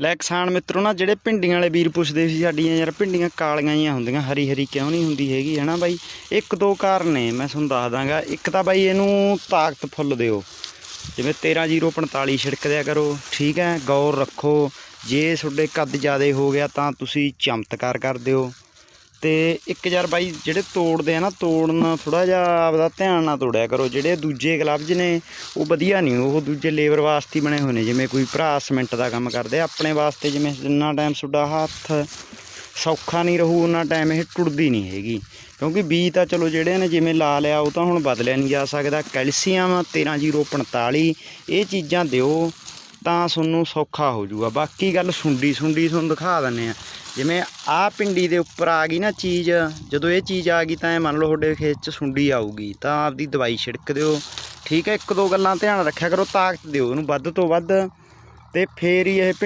ਲੈ ਕਿਸਾਨ ਮਿੱਤਰੋ ਨਾ, ਜਿਹੜੇ ਭਿੰਡੀਆਂ ਵਾਲੇ ਵੀਰ ਪੁੱਛਦੇ ਸੀ ਸਾਡੀਆਂ, ਯਾਰ ਭਿੰਡੀਆਂ ਕਾਲੀਆਂ ਹੀ ਹੁੰਦੀਆਂ, ਹਰੀ ਹਰੀ ਕਿਉਂ ਨਹੀਂ ਹੁੰਦੀ ਹੈਗੀ, ਹਨਾ ਬਾਈ? ਇੱਕ ਦੋ ਕਾਰਨ ਨੇ, ਮੈਂ ਤੁਹਾਨੂੰ ਦੱਸ ਦਾਂਗਾ। ਇੱਕ ਤਾਂ ਬਾਈ ਇਹਨੂੰ ਤਾਕਤ ਫੁੱਲ ਦਿਓ। ਜਿਵੇਂ 13045 ਛਿੜਕ ਦਿਆ ਕਰੋ, ਠੀਕ ਹੈ? ਗੌਰ ਰੱਖੋ। ਜੇ ਤੁਹਾਡੇ ਕੱਦ ਜ਼ਿਆਦਾ ਹੋ ਗਿਆ ਤਾਂ ਤੁਸੀਂ ਚਮਤਕਾਰ ਕਰ ਦਿਓ। ਤੇ ਇੱਕ ਯਾਰ ਬਾਈ, ਜਿਹੜੇ ਤੋੜਦੇ ਆ ਨਾ, ਤੋੜਨਾ ਥੋੜਾ ਜਿਹਾ ਆਪਦਾ ਧਿਆਨ ਨਾਲ ਤੋੜਿਆ ਕਰੋ। ਜਿਹੜੇ ਦੂਜੇ ਗਲਵਜ਼ ਨੇ, ਉਹ ਵਧੀਆ ਨਹੀਂ, ਉਹ ਦੂਜੇ ਲੇਬਰ ਵਾਸਤੇ ਬਣੇ ਹੋਏ ਨੇ। ਜਿਵੇਂ ਕੋਈ ਭਰਾ ਸੀਮੈਂਟ ਦਾ ਕੰਮ ਕਰਦੇ ਆਪਣੇ ਵਾਸਤੇ ਜਿਵੇਂ ਜਿੰਨਾ ਟਾਈਮ ਤੁਹਾਡਾ ਹੱਥ ਸੌਖਾ ਨਹੀਂ ਰਹੂ ਉਹਨਾਂ ਟਾਈਮ ਇਹ ਟੁੱਟਦੀ ਨਹੀਂ ਹੈਗੀ। ਕਿਉਂਕਿ ਬੀਜ ਤਾਂ ਚਲੋ ਜਿਹੜੇ ਨੇ, ਜਿਵੇਂ ਲਾ ਲਿਆ, ਉਹ ਤਾਂ ਹੁਣ ਬਦਲਿਆ ਨਹੀਂ ਜਾ ਸਕਦਾ। ਕੈਲਸ਼ੀਅਮ 13045 ਇਹ ਚੀਜ਼ਾਂ ਦਿਓ ਤਾਂ ਤੁਹਾਨੂੰ ਸੌਖਾ ਹੋ ਜਾਊਗਾ। ਬਾਕੀ ਗੱਲ ਸੁੰਡੀ ਸੁੰਡੀ ਤੁਹਾਨੂੰ ਦਿਖਾ ਦਿੰਨੇ ਆ। ਜਿਵੇਂ ਆਹ ਪਿੰਡੀ ਦੇ ਉੱਪਰ ਆ ਗਈ ਨਾ ਚੀਜ਼, ਜਦੋਂ ਇਹ ਚੀਜ਼ ਆ ਗਈ ਤਾਂ ਇਹ ਮੰਨ ਲਓ ਤੁਹਾਡੇ ਖੇਤ 'ਚ ਸੁੰਡੀ ਆਊਗੀ, ਤਾਂ ਆਪਦੀ ਦਵਾਈ ਛਿੜਕ ਦਿਓ। ਠੀਕ ਹੈ, ਇੱਕ ਦੋ ਗੱਲਾਂ ਧਿਆਨ ਰੱਖਿਆ ਕਰੋ, ਤਾਕਤ ਦਿਓ ਉਹਨੂੰ ਵੱਧ ਤੋਂ ਵੱਧ। ਤੇ ਫੇਰ ਹੀ ਇਹ